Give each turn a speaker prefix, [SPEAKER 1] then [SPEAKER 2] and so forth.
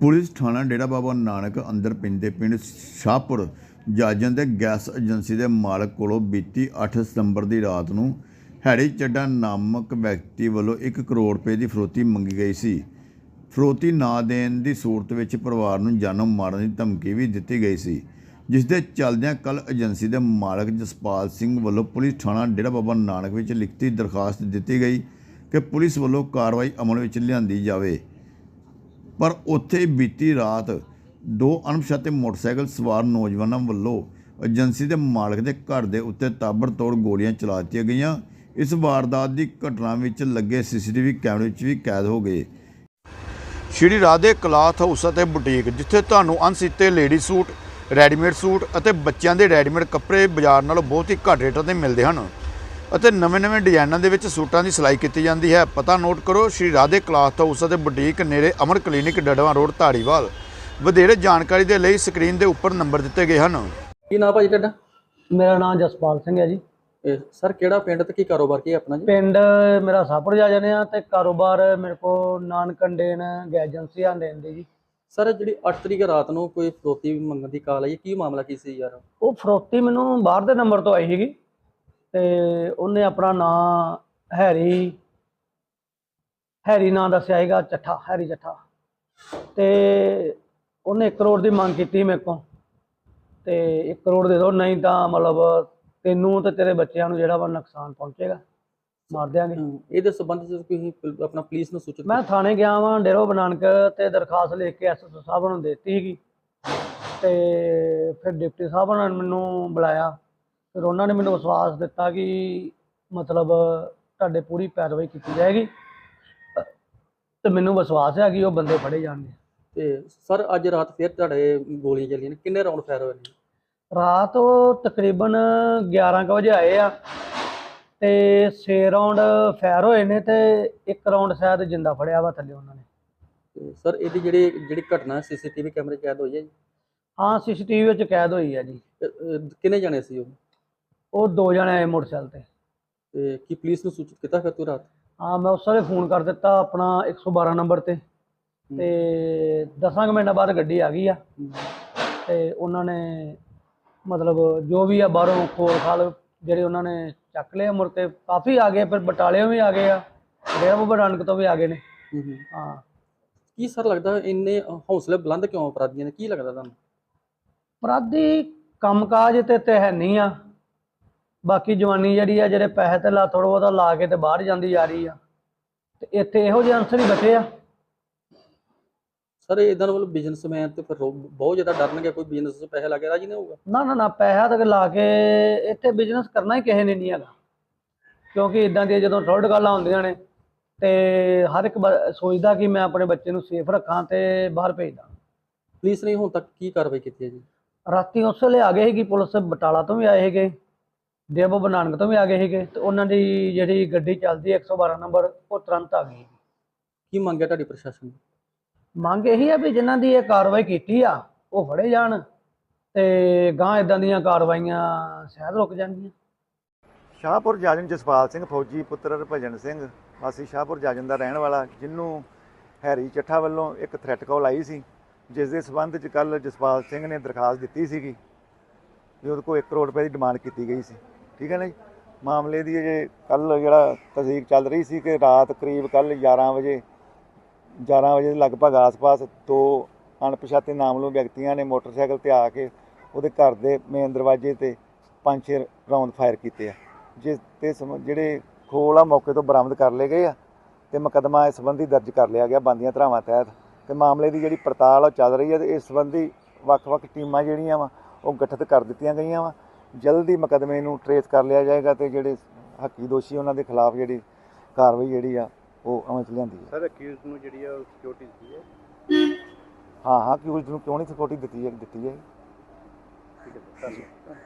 [SPEAKER 1] Police ਥਾਣਾ ਡੇਰਾ ਬਾਬਾ ਨਾਨਕ ਅੰਦਰ ਪਿੰਦੇ ਪਿੰਡ ਸ਼ਾਹਪੁਰ ਜਾਜਨ ਦੇ ਗੈਸ ਏਜੰਸੀ ਦੇ ਮਾਲਕ ਕੋਲੋਂ ਬੀਤੀ 8 ਸਤੰਬਰ ਦੀ ਰਾਤ ਨੂੰ ਹੈਰੀ ਚੱਡਾ ਨਾਮਕ ਵਿਅਕਤੀ ਵੱਲੋਂ 1 ਕਰੋੜ ਰੁਪਏ ਦੀ ਫਰੋਤੀ ਮੰਗੀ ਗਈ ਸੀ। ਫਰੋਤੀ ਨਾ ਦੇਣ ਦੀ ਸੂਰਤ ਵਿੱਚ ਪਰਿਵਾਰ ਨੂੰ ਜਾਨੋਂ ਮਾਰਨ ਦੀ ਧਮਕੀ ਵੀ ਦਿੱਤੀ ਗਈ ਸੀ। ਜਿਸ ਦੇ ਚੱਲਦਿਆਂ ਕੱਲ ਏਜੰਸੀ ਦੇ ਮਾਲਕ ਜਸਪਾਲ ਸਿੰਘ ਵੱਲੋਂ ਪੁਲਿਸ ਥਾਣਾ ਡੇਰਾ ਬਾਬਾ ਨਾਨਕ ਵਿੱਚ ਲਿਖਤੀ ਦਰਖਾਸਤ ਦਿੱਤੀ ਗਈ ਕਿ ਪੁਲਿਸ ਵੱਲੋਂ ਕਾਰਵਾਈ ਅਮਲ ਵਿੱਚ ਲਿਆਂਦੀ ਜਾਵੇ। ਪਰ ਉੱਥੇ ਬੀਤੀ ਰਾਤ ਦੋ ਅਣਪਛਾਤੇ ਮੋਟਰਸਾਈਕਲ ਸਵਾਰ ਨੌਜਵਾਨਾਂ ਵੱਲੋਂ ਏਜੰਸੀ ਦੇ ਮਾਲਕ ਦੇ ਘਰ ਦੇ ਉੱਤੇ ਤਾਬੜਤੋੜ ਗੋਲੀਆਂ ਚਲਾ ਦਿੱਤੀਆਂ ਗਈਆਂ। ਇਸ ਵਾਰਦਾਤ ਦੀ ਘਟਨਾ ਵਿੱਚ ਲੱਗੇ ਸੀਸੀਟੀਵੀ ਕੈਮਰੇ ਵਿੱਚ ਵੀ ਕੈਦ ਹੋ ਗਏ। ਸ਼੍ਰੀ ਰਾਧੇ ਕਲਾਥ ਹਾਊਸ ਅਤੇ ਬੁਟੀਕ, ਜਿੱਥੇ ਤੁਹਾਨੂੰ ਅਣਸੀਤੇ ਲੇਡੀ ਸੂਟ, ਰੈਡੀਮੇਡ ਸੂਟ ਅਤੇ ਬੱਚਿਆਂ ਦੇ ਰੈਡੀਮੇਡ ਕੱਪੜੇ ਬਾਜ਼ਾਰ ਨਾਲੋਂ ਬਹੁਤ ਹੀ ਘੱਟ ਰੇਟਾਂ ਤੇ ਮਿਲਦੇ ਹਨ। ਅਤੇ ਨਵੇਂ-ਨਵੇਂ ਡਿਜ਼ਾਈਨਾਂ ਦੇ ਵਿੱਚ ਸੂਟਾਂ ਦੀ ਸਿਲਾਈ ਕੀਤੀ ਜਾਂਦੀ ਹੈ। ਪਤਾ ਨੋਟ ਕਰੋ ਸ਼੍ਰੀ ਰਾਧੇ ਕਲਾਥ ਹਾਊਸ ਅਤੇ ਬੁਟੀਕ ਨੇੜੇ ਅਮਰ ਕਲੀਨਿਕ ਡੜਵਾ ਰੋਡ ਧਾਰੀਵਾਲ। ਵਧੇਰੇ ਜਾਣਕਾਰੀ ਦੇ ਲਈ ਸਕਰੀਨ ਦੇ ਉੱਪਰ ਨੰਬਰ ਦਿੱਤੇ ਗਏ ਹਨ।
[SPEAKER 2] ਕੀ ਨਾਮ ਭਾਜੀ ਤੁਹਾਡਾ?
[SPEAKER 3] ਮੇਰਾ ਨਾਮ ਜਸਪਾਲ ਸਿੰਘ ਹੈ ਜੀ।
[SPEAKER 2] ਇਹ ਸਰ ਕਿਹੜਾ ਪਿੰਡ ਤੇ ਕੀ ਕਾਰੋਬਾਰ ਕੀ ਹੈ ਆਪਣਾ ਜੀ?
[SPEAKER 3] ਪਿੰਡ ਮੇਰਾ ਸਾਪੁਰ ਜਾ ਜਾਂਦੇ ਆ ਤੇ ਕਾਰੋਬਾਰ ਮੇਰੇ ਕੋ ਨਾਨਕੰਡੇਨ ਗੈਸ ਏਜੰਸੀ ਆ ਦੇਣ ਦੀ ਜੀ।
[SPEAKER 2] ਸਰ ਜਿਹੜੀ 8 ਤਰੀਕ ਰਾਤ ਨੂੰ ਕੋਈ ਫਰੋਤੀ ਮੰਗਣ ਦੀ ਕਾਲ ਆਈ ਕੀ ਮਾਮਲਾ ਕੀ ਸੀ ਯਾਰ?
[SPEAKER 3] ਉਹ ਫਰੋਤੀ ਮੈਨੂੰ ਬਾਹਰ ਦੇ ਨੰਬਰ ਤੋਂ ਆਈ ਸੀਗੀ। ਤੇ ਉਹਨੇ ਆਪਣਾ ਨਾਂ ਹੈਰੀ ਹੈਰੀ ਨਾਂ ਦੱਸਿਆ ਸੀਗਾ ਚੱਠਾ ਹੈਰੀ ਚੱਠਾ। ਤੇ ਉਹਨੇ 1 ਕਰੋੜ ਦੀ ਮੰਗ ਕੀਤੀ ਮੇਰੇ ਕੋਲ। ਤੇ 1 ਕਰੋੜ ਦੇ ਦਿਓ ਨਹੀਂ ਤਾਂ ਮਤਲਬ ਤੈਨੂੰ ਤੇ ਤੇਰੇ ਬੱਚਿਆਂ ਨੂੰ ਜਿਹੜਾ ਵਾ ਨੁਕਸਾਨ ਪਹੁੰਚੇਗਾ। ਮਾਰ ਦਿਆਂਗੇ।
[SPEAKER 2] ਇਹਦੇ ਸੰਬੰਧ ਚ ਤੁਸੀਂ ਪੁਲ- ਆਪਣਾ ਪੁਲਿਸ ਨੂੰ ਸੂਚਿਤ
[SPEAKER 3] ਮੈਂ ਥਾਣੇ ਗਿਆ ਵਾਂ ਡੇਰੋ ਬਨਾਨਕ ਤੇ ਦਰਖਾਸਤ ਲਿਖ ਕੇ ਐਸਐਸਓ ਸਾਹਿਬ ਨੂੰ ਦਿੱਤੀ ਸੀਗੀ। ਤੇ ਫਿਰ ਡਿਪਟੀ ਸਾਹਿਬ ਨੇ ਮੈਨੂੰ ਬੁਲਾਇਆ। ਫਿਰ ਉਹਨਾਂ ਨੇ ਮੈਨੂੰ ਵਿਸ਼ਵਾਸ ਦਿੱਤਾ ਕਿ ਮਤਲਬ ਤੁਹਾਡੇ ਪੂਰੀ ਪੈਰਵਾਈ ਕੀਤੀ ਜਾਏਗੀ। ਤੇ ਮੈਨੂੰ ਵਿਸ਼ਵਾਸ ਹੈ ਕਿ ਉਹ ਬੰਦੇ ਫੜੇ ਜਾਣਗੇ।
[SPEAKER 2] ਤੇ ਸਰ ਅੱਜ ਰਾਤ ਫਿਰ ਤੁਹਾਡੇ ਗੋਲੀਆਂ ਚੱਲੀਆਂ ਨੇ। ਕਿੰਨੇ ਰਾਉਂਡ ਫਾਇਰ ਹੋਏ ਨੇ?
[SPEAKER 3] ਰਾਤ ਉਹ ਤਕਰੀਬਨ 11 ਕੁ ਵਜੇ ਆਏ ਆ ਤੇ 6 ਰਾਉਂਡ ਫਾਇਰ ਹੋਏ ਨੇ ਤੇ ਇੱਕ ਰਾਉਂਡ ਸ਼ਾਇਦ ਜਿੰਦਾ ਫੜਿਆ ਵਾ ਥੱਲੇ ਉਹਨਾਂ ਨੇ।
[SPEAKER 2] ਸਰ ਇਹਦੀ ਜਿਹੜੀ ਜਿਹੜੀ ਘਟਨਾ ਸੀਸੀਟੀਵੀ ਕੈਮਰੇ ਕੈਦ ਹੋਈ ਹੈ ਜੀ?
[SPEAKER 3] ਹਾਂ ਸੀਸੀਟੀਵੀ ਵਿੱਚ ਕੈਦ ਹੋਈ ਆ ਜੀ।
[SPEAKER 2] ਕਿੰਨੇ ਜਾਣੇ ਸੀ ਉਹ?
[SPEAKER 3] ਉਹ ਦੋ ਜਣੇ ਆਏ ਮੋਟਰਸਾਈਕਲ ਤੇ।
[SPEAKER 2] ਤੇ ਕੀ ਪੁਲਿਸ ਨੂੰ ਸੂਚਿਤ ਕੀਤਾ ਫਿਰ ਤੂੰ ਰਾਤ?
[SPEAKER 3] ਹਾਂ ਮੈਂ ਉਸ ਵੇਲੇ ਫੋਨ ਕਰ ਦਿੱਤਾ ਆਪਣਾ 112 ਨੰਬਰ ਤੇ। ਤੇ 10 ਮਿੰਟਾਂ ਬਾਅਦ ਗੱਡੀ ਆ ਗਈ ਆ। ਤੇ ਉਹਨਾਂ ਨੇ ਮਤਲਬ ਜੋ ਵੀ ਆ ਬਾਹਰੋਂ ਖੋਲ ਖਾਲ ਜਿਹੜੇ ਉਹਨਾਂ ਨੇ ਚੱਕ ਲਏ ਮੁੜ ਕੇ ਕਾਫੀ ਆ ਗਏ ਫਿਰ ਬਟਾਲਿਓਂ ਵੀ ਆ ਗਏ ਆ ਡੇਰਾ ਬਾਬਾ ਨਾਨਕ ਤੋਂ ਵੀ ਆ ਗਏ ਨੇ। ਹਾਂ
[SPEAKER 2] ਕੀ ਸਰ ਲੱਗਦਾ ਇੰਨੇ ਹੌਸਲੇ ਬੁਲੰਦ ਕਿਉਂ ਅਪਰਾਧੀਆਂ ਨੇ? ਕੀ ਲੱਗਦਾ ਤੁਹਾਨੂੰ?
[SPEAKER 3] ਅਪਰਾਧੀ ਕੰਮਕਾਜ ਤੇ ਤੇ ਹੈ ਨਹੀਂ ਆ। ਬਾਕੀ ਜਵਾਨੀ ਜਿਹੜੀ ਆ ਜਿਹੜੇ ਪੈਸੇ ਤੇ ਲਾ ਥੋੜਾ ਬਹੁਤਾ ਲਾ ਕੇ ਤੇ ਬਾਹਰ ਜਾਂਦੀ ਜਾ ਰਹੀ ਆ। ਤੇ ਇੱਥੇ ਇਹੋ ਜਿਹੇ ਅਨਸਰ ਹੀ ਬਚੇ ਆ।
[SPEAKER 2] ਸਰ ਇਦਾਂ ਵੱਲ ਬਿਜ਼ਨਸਮੈਨ ਤੇ ਫਿਰ ਬਹੁਤ ਜ਼ਿਆਦਾ ਡਰਨਗੇ ਕੋਈ ਬਿਜ਼ਨਸ 'ਚ ਪੈਸੇ ਲਾ ਕੇ ਰਾਜੀ ਨਹੀਂ ਹੋਊਗਾ?
[SPEAKER 3] ਨਾ ਨਾ ਨਾ ਪੈਸਾ ਤੱਕ ਲਾ ਕੇ ਇੱਥੇ ਬਿਜ਼ਨਸ ਕਰਨਾ ਹੀ ਕਿਸੇ ਨੇ ਨਹੀਂ ਹੈਗਾ। ਕਿਉਂਕਿ ਇਦਾਂ ਦੀਆਂ ਜਦੋਂ ਥਰਡ ਗੱਲਾਂ ਹੁੰਦੀਆਂ ਨੇ ਤੇ ਹਰ ਇੱਕ ਸੋਚਦਾ ਕਿ ਮੈਂ ਆਪਣੇ ਬੱਚੇ ਨੂੰ ਸੇਫ ਰੱਖਾਂ ਤੇ ਬਾਹਰ ਭੇਜਦਾ।
[SPEAKER 2] ਪੁਲਿਸ ਨੇ ਹੁਣ ਤੱਕ ਕੀ ਕਾਰਵਾਈ ਕੀਤੀ ਹੈ ਜੀ?
[SPEAKER 3] ਰਾਤੀ ਉਸ ਵੇਲੇ ਆ ਗਏ ਸੀਗੀ ਪੁਲਿਸ ਬਟਾਲਾ ਤੋਂ ਵੀ ਆਏ ਸੀਗੇ। ਦੇਵੋ ਬਨਾਨਕ ਤੋਂ ਵੀ ਆ ਗਏ ਸੀਗੇ ਤੇ ਉਹਨਾਂ ਦੀ ਜਿਹੜੀ ਗੱਡੀ ਚੱਲਦੀ ਹੈ 112 ਨੰਬਰ ਉਹ ਤੁਰੰਤ ਆ ਗਈ।
[SPEAKER 2] ਕੀ ਮੰਗਿਆ ਤੁਹਾਡੀ ਪ੍ਰਸ਼ਾਸਨ ਨੇ?
[SPEAKER 3] ਮੰਗ ਇਹੀ ਆ ਵੀ ਜਿਨ੍ਹਾਂ ਦੀ ਇਹ ਕਾਰਵਾਈ ਕੀਤੀ ਆ ਉਹ ਫੜੇ ਜਾਣ ਤੇ ਗਾਂ ਇਦਾਂ ਦੀਆਂ ਕਾਰਵਾਈਆਂ ਸ਼ਾਇਦ ਰੁਕ ਜਾਣਗੀਆਂ।
[SPEAKER 4] ਸ਼ਾਹਪੁਰ ਜਾਜਨ ਜਸਪਾਲ ਸਿੰਘ ਫੌਜੀ ਪੁੱਤਰ ਭਜਨ ਸਿੰਘ ਵਾਸੀ ਸ਼ਾਹਪੁਰ ਜਾਜਨ ਦਾ ਰਹਿਣ ਵਾਲਾ ਜਿਹਨੂੰ ਹੈਰੀ ਚੱਠਾ ਵੱਲੋਂ ਇੱਕ ਥ੍ਰੈਟ ਕਾਲ ਆਈ ਸੀ ਜਿਸ ਦੇ ਸਬੰਧ ਚ ਕੱਲ ਜਸਪਾਲ ਸਿੰਘ ਨੇ ਦਰਖਾਸਤ ਦਿੱਤੀ ਸੀਗੀ ਵੀ ਉਹਦੇ ਕੋਲ 1 ਕਰੋੜ ਰੁਪਏ ਦੀ ਡਿਮਾਂਡ ਕੀਤੀ ਗਈ ਸੀ। ਠੀਕ ਹੈ ਨਾ ਜੀ? ਮਾਮਲੇ ਦੀ ਜੇ ਕੱਲ ਜਿਹੜਾ ਤਸਦੀਕ ਚੱਲ ਰਹੀ ਸੀ ਕਿ ਰਾਤ ਕਰੀਬ ਕੱਲ 11 ਵਜੇ 11 ਵਜੇ ਦੇ ਲਗਭਗ ਆਸ-ਪਾਸ ਦੋ ਅਣਪਛਾਤੇ ਨਾਮਲੋ ਵਿਅਕਤੀਆਂ ਨੇ ਮੋਟਰਸਾਈਕਲ ਤੇ ਆ ਕੇ ਉਹਦੇ ਘਰ ਦੇ ਮੇਨ ਦਰਵਾਜ਼ੇ ਤੇ ਪੰਜ ਛੇ ਰਾਉਂਡ ਫਾਇਰ ਕੀਤੇ ਆ। ਜਿਸ ਤੇ ਸਮ- ਜਿਹੜੇ ਖੋਲ ਆ ਮੌਕੇ ਤੋਂ ਬਰਾਮਦ ਕਰ ਲਏ ਗਏ ਆ ਤੇ ਮੁਕੱਦਮਾ ਇਸ ਸੰਬੰਧੀ ਦਰਜ ਕਰ ਲਿਆ ਗਿਆ ਬੰਦੀਆਂ ਧਰਾਵਾਂ ਤਹਿਤ। ਤੇ ਮਾਮਲੇ ਦੀ ਜਿਹੜੀ ਪੜਤਾਲ ਉਹ ਚੱਲ ਰਹੀ ਹੈ ਤੇ ਇਸ ਸੰਬੰਧੀ ਵੱਖ-ਵੱਖ ਟੀਮਾਂ ਜਿਹੜੀਆਂ ਵਾ ਉਹ ਗਠਿਤ ਕਰ ਦਿੱਤੀਆਂ ਗਈਆਂ ਵਾ। ਜਲਦੀ ਮੁਕੱਦਮੇ ਨੂੰ ਟਰੇਸ ਕਰ ਲਿਆ ਜਾਏਗਾ ਤੇ ਜਿਹੜੇ ਹੱਕੀ ਦੋਸ਼ੀ ਉਹਨਾਂ ਦੇ ਖਿਲਾਫ ਜਿਹੜੀ ਕਾਰਵਾਈ ਜਿਹੜੀ ਆ ਉਹ ਅਮਲ ਚ ਲਿਆਂਦੀ ਹੈ
[SPEAKER 5] ਸਰ ਅਕਿਊਜ਼ ਨੂੰ ਜਿਹੜੀ ਆ ਸਿਕਿਉਰਿਟੀ ਦਿੱਤੀ ਹੈ?
[SPEAKER 4] ਹਾਂ ਹਾਂ ਉਸ ਨੂੰ ਕਿਉਂ ਨਹੀਂ ਸਿਕਿਉਰਿਟੀ ਦਿੱਤੀ ਹੈ ਦਿੱਤੀ ਹੈ
[SPEAKER 5] ਠੀਕ ਹੈ ਸਰ